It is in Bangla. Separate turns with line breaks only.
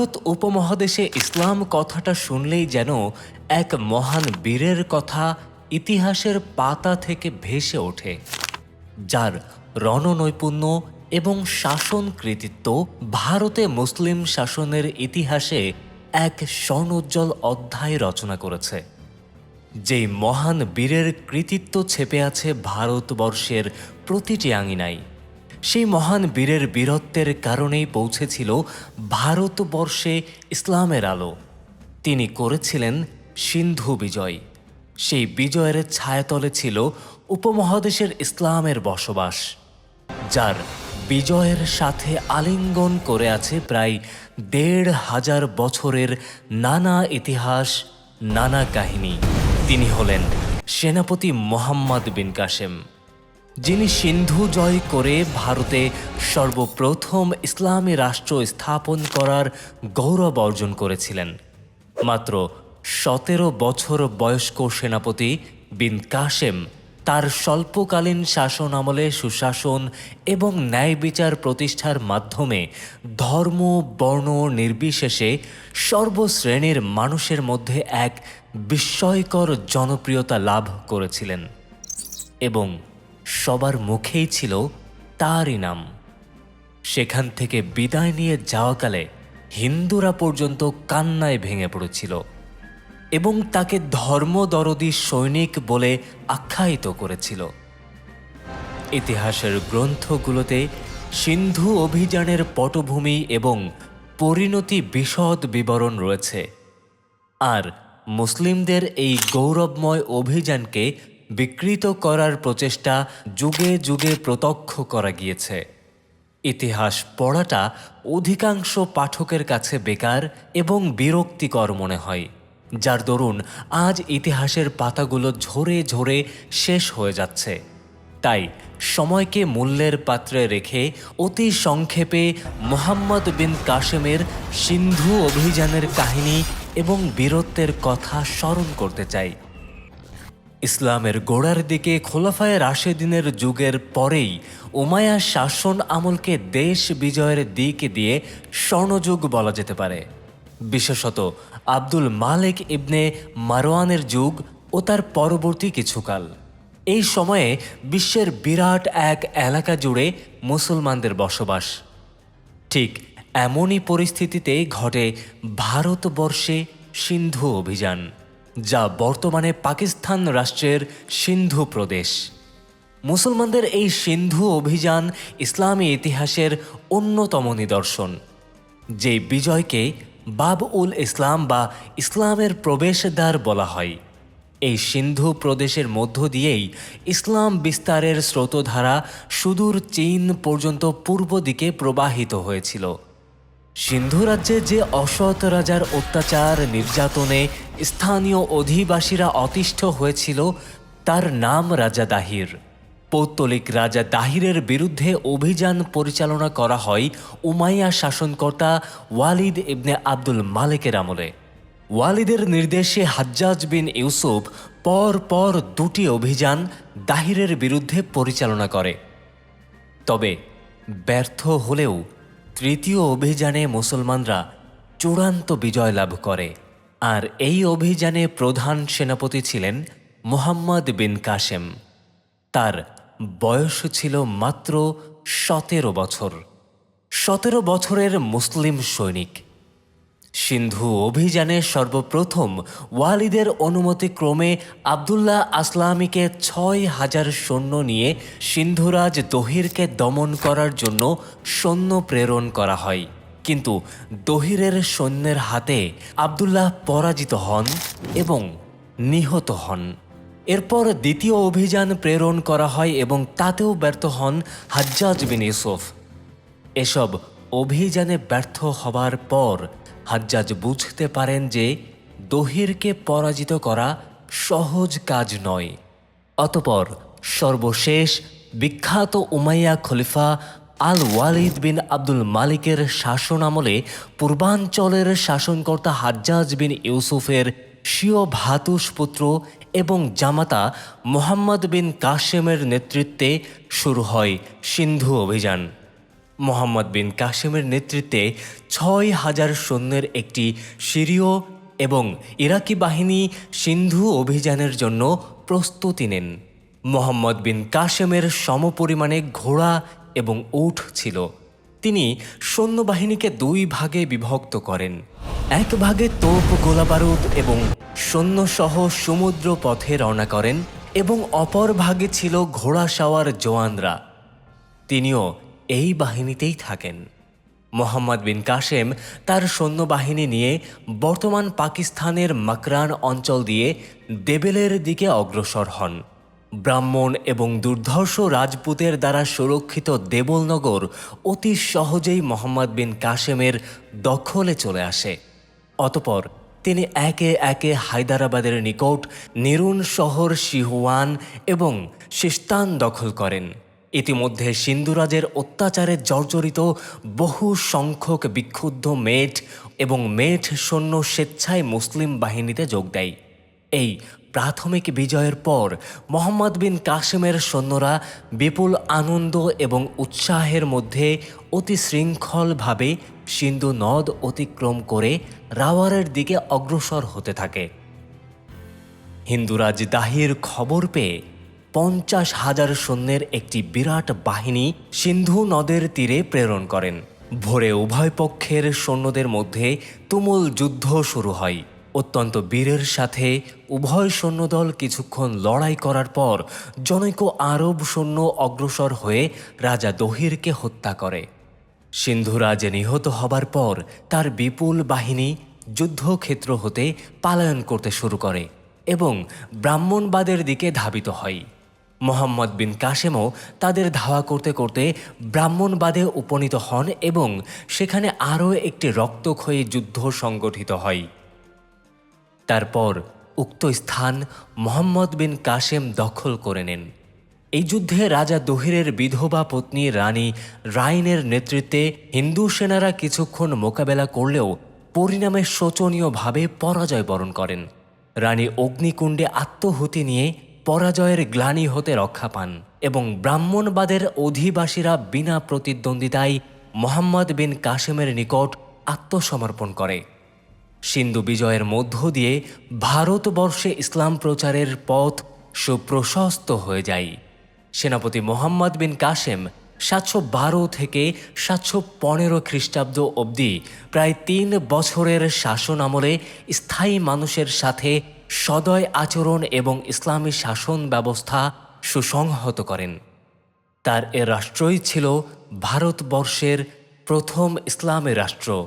ভারত উপমহাদেশে ইসলাম কথাটা শুনলেই যেন এক মহান বীরের কথা ইতিহাসের পাতা থেকে ভেসে ওঠে, যার রণনৈপুণ্য এবং শাসন কৃতিত্ব ভারতে মুসলিম শাসনের ইতিহাসে এক স্বর্ণোজ্জ্বল অধ্যায় রচনা করেছে। যেই মহান বীরের কৃতিত্ব ছেপে আছে ভারতবর্ষের প্রতিটি আঙিনায়। সেই মহান বীরের বীরত্বের কারণেই পৌঁছেছিল ভারতবর্ষে ইসলামের আলো। তিনি করেছিলেন সিন্ধু বিজয়। সেই বিজয়ের ছায়াতলে ছিল উপমহাদেশের ইসলামের বসবাস, যার বিজয়ের সাথে আলিঙ্গন করে আছে প্রায় দেড় হাজার বছরের নানা ইতিহাস, নানা কাহিনী। তিনি হলেন সেনাপতি মোহাম্মদ বিন কাসেম। যিনি সিন্ধু জয় করে ভারতে সর্বপ্রথম ইসলামী রাষ্ট্র স্থাপন করার গৌরব অর্জন করেছিলেন। মাত্র সতেরো বছর বয়স্ক সেনাপতি বিন কাশেম তার স্বল্পকালীন শাসন আমলে সুশাসন এবং ন্যায় বিচার প্রতিষ্ঠার মাধ্যমে ধর্ম, বর্ণ নির্বিশেষে সর্বশ্রেণীর মানুষের মধ্যে এক বিস্ময়কর জনপ্রিয়তা লাভ করেছিলেন এবং সবার মুখেই ছিল তারই নাম। সেখান থেকে বিদায় নিয়ে যাওয়াকালে হিন্দুরা পর্যন্ত কান্নায় ভেঙে পড়েছিল এবং তাকে ধর্মদরদি সৈনিক বলে আখ্যায়িত করেছিল। ইতিহাসের গ্রন্থগুলোতে সিন্ধু অভিযানের পটভূমি এবং পরিণতি বিশদ বিবরণ রয়েছে। আর মুসলিমদের এই গৌরবময় অভিযানকে বিকৃত করার প্রচেষ্টা যুগে যুগে প্রত্যক্ষ করা গিয়েছে। ইতিহাস পড়াটা অধিকাংশ পাঠকের কাছে বেকার এবং বিরক্তিকর মনে হয়, যার দরুন আজ ইতিহাসের পাতাগুলো ঝরে ঝরে শেষ হয়ে যাচ্ছে। তাই সময়কে মূল্যের পাত্রে রেখে অতি সংক্ষেপে মোহাম্মদ বিন কাশেমের সিন্ধু অভিযানের কাহিনী এবং বীরত্বের কথা স্মরণ করতে চাই। ইসলামের গোড়ার দিকে খোলাফায় রাশেদিনের যুগের পরেই উমায়া শাসন আমলকে দেশ বিজয়ের দিক দিয়ে স্বর্ণযুগ বলা যেতে পারে। বিশেষত আব্দুল মালেক ইবনে মারওয়ানের যুগ ও তার পরবর্তী কিছুকাল। এই সময়ে বিশ্বের বিরাট এক এলাকা জুড়ে মুসলমানদের বসবাস। ঠিক এমনই পরিস্থিতিতে ঘটে ভারতবর্ষে সিন্ধু অভিযান। যা বর্তমানে পাকিস্তান রাষ্ট্রের সিন্ধু প্রদেশ। মুসলমানদের এই সিন্ধু অভিযান ইসলামী ইতিহাসের অন্যতম নিদর্শন, যে বিজয়কে বাব উল ইসলাম বা ইসলামের প্রবেশদ্বার বলা হয়। এই সিন্ধু প্রদেশের মধ্য দিয়েই ইসলাম বিস্তারের স্রোতধারা সুদূর চীন পর্যন্ত পূর্ব দিকে প্রবাহিত হয়েছিল। সিন্ধু রাজ্যে যে অসৎ রাজার অত্যাচার, নির্যাতনে স্থানীয় অধিবাসীরা অতিষ্ঠ হয়েছিল, তার নাম রাজা দাহির। পৌত্তলিক রাজা দাহিরের বিরুদ্ধে অভিযান পরিচালনা করা হয় উমাইয়া শাসনকর্তা ওয়ালিদ ইবনে আব্দুল মালিকের আমলে। ওয়ালিদের নির্দেশে হাজ্জাজ বিন ইউসুফ পর পর দুটি অভিযান দাহিরের বিরুদ্ধে পরিচালনা করে। তবে ব্যর্থ হলেও তৃতীয় অভিযানে মুসলমানরা চূড়ান্ত বিজয় লাভ করে। আর এই অভিযানে প্রধান সেনাপতি ছিলেন মোহাম্মদ বিন কাসেম। তার বয়স ছিল মাত্র সতেরো বছর। সতেরো বছরের মুসলিম সৈনিক। সিন্ধু অভিযানে সর্বপ্রথম ওয়ালিদের অনুমতিক্রমে আবদুল্লাহ আসলামীকে ছয় হাজার সৈন্য নিয়ে সিন্ধুরাজ দহিরকে দমন করার জন্য সৈন্য প্রেরণ করা হয়। কিন্তু দহিরের সৈন্যের হাতে আবদুল্লাহ পরাজিত হন এবং নিহত হন। এরপর দ্বিতীয় অভিযান প্রেরণ করা হয় এবং তাতেও ব্যর্থ হন হাজ্জাজ বিন ইউসুফ। এসব অভিযানে ব্যর্থ হবার পর হাজ্জাজ বুঝতে পারেন যে দহিরকে পরাজিত করা সহজ কাজ নয়। অতপর সর্বশেষ বিখ্যাত উমাইয়া খলিফা আল ওয়ালিদ বিন আব্দুল মালিকের শাসন আমলে পূর্বাঞ্চলের শাসনকর্তা হাজ্জাজ বিন ইউসুফের স্বীয় ভাতুষ পুত্র এবং জামাতা মোহাম্মদ বিন কাশেমের নেতৃত্বে শুরু হয় সিন্ধু অভিযান। মোহাম্মদ বিন কাসেমের নেতৃত্বে ছয় হাজার সৈন্যের একটি সিরীয় এবং ইরাকি বাহিনী সিন্ধু অভিযানের জন্য প্রস্তুতি নেন। মোহাম্মদ বিন কাসেমের সমপরিমাণে ঘোড়া এবং উট ছিল। তিনি সৈন্যবাহিনীকে দুই ভাগে বিভক্ত করেন। এক ভাগে তোপ, গোলাবারুদ এবং সৈন্যসহ সমুদ্র পথে রওনা করেন এবং অপর ভাগে ছিল ঘোড়া সাওয়ার জওয়ানরা। তিনিও এই বাহিনীতেই থাকেন। মোহাম্মদ বিন কাসেম তার সৈন্যবাহিনী নিয়ে বর্তমান পাকিস্তানের মাকরান অঞ্চল দিয়ে দেবেলের দিকে অগ্রসর হন। ব্রাহ্মণ এবং দুর্ধর্ষ রাজপুতের দ্বারা সুরক্ষিত দেবলনগর অতি সহজেই মোহাম্মদ বিন কাসেমের দখলে চলে আসে। অতপর তিনি একে একে হায়দারাবাদের নিকট নিরুন শহর শিহুয়ান এবং সিস্তান দখল করেন। ইতিমধ্যে সিন্ধুরাজের অত্যাচারে জর্জরিত বহু সংখ্যক বিক্ষুব্ধ মেট এবং মেট সৈন্য স্বেচ্ছায় মুসলিম বাহিনীতে যোগ দেয়। এই প্রাথমিক বিজয়ের পর মোহাম্মদ বিন কাসেমের সৈন্যরা বিপুল আনন্দ এবং উৎসাহের মধ্যে অতি শৃঙ্খলভাবে সিন্ধু নদ অতিক্রম করে রাওয়ারের দিকে অগ্রসর হতে থাকে। হিন্দুরাজ দাহির খবর পেয়ে পঞ্চাশ হাজার সৈন্যের একটি বিরাট বাহিনী সিন্ধু নদের তীরে প্রেরণ করেন। ভোরে উভয় পক্ষের সৈন্যদের মধ্যে তুমুল যুদ্ধ শুরু হয়। অত্যন্ত বীরের সাথে উভয় সৈন্যদল কিছুক্ষণ লড়াই করার পর জনৈক আরব সৈন্য অগ্রসর হয়ে রাজা দহিরকে হত্যা করে। সিন্ধুরাজ নিহত হবার পর তার বিপুল বাহিনী যুদ্ধক্ষেত্র হতে পালায়ন করতে শুরু করে এবং ব্রাহ্মণবাদের দিকে ধাবিত হয়। মোহাম্মদ বিন কাশেমও তাদের ধাওয়া করতে করতে ব্রাহ্মণবাদে উপনীত হন এবং সেখানে আরও একটি রক্তক্ষয়ী যুদ্ধ সংগঠিত হয়। তারপর উক্ত স্থান মোহাম্মদ বিন কাশেম দখল করে নেন। এই যুদ্ধে রাজা দহিরের বিধবা পত্নী রানী রাইনের নেতৃত্বে হিন্দু সেনারা কিছুক্ষণ মোকাবেলা করলেও পরিণামে শোচনীয়ভাবে পরাজয় বরণ করেন। রানী অগ্নিকুণ্ডে আত্মহুতি নিয়ে পরাজয়ের গ্লানি হতে রক্ষা পান এবং ব্রাহ্মণবাদের অধিবাসীরা বিনা প্রতিদ্বন্দ্বিতায় মোহাম্মদ বিন কাসেমের নিকট আত্মসমর্পণ করে। সিন্ধু বিজয়ের মধ্য দিয়ে ভারতবর্ষে ইসলাম প্রচারের পথ সুপ্রশস্ত হয়ে যায়। সেনাপতি মোহাম্মদ বিন কাসেম সাতশো বারো থেকে সাতশো পনেরো খ্রিস্টাব্দ অবধি প্রায় তিন বছরের শাসন আমলে স্থায়ী মানুষের সাথে সদয় আচরণ এবং ইসলামী শাসন ব্যবস্থা সুসংহত করেন। তার এ রাষ্ট্রই ছিল ভারতবর্ষের প্রথম ইসলামী রাষ্ট্র।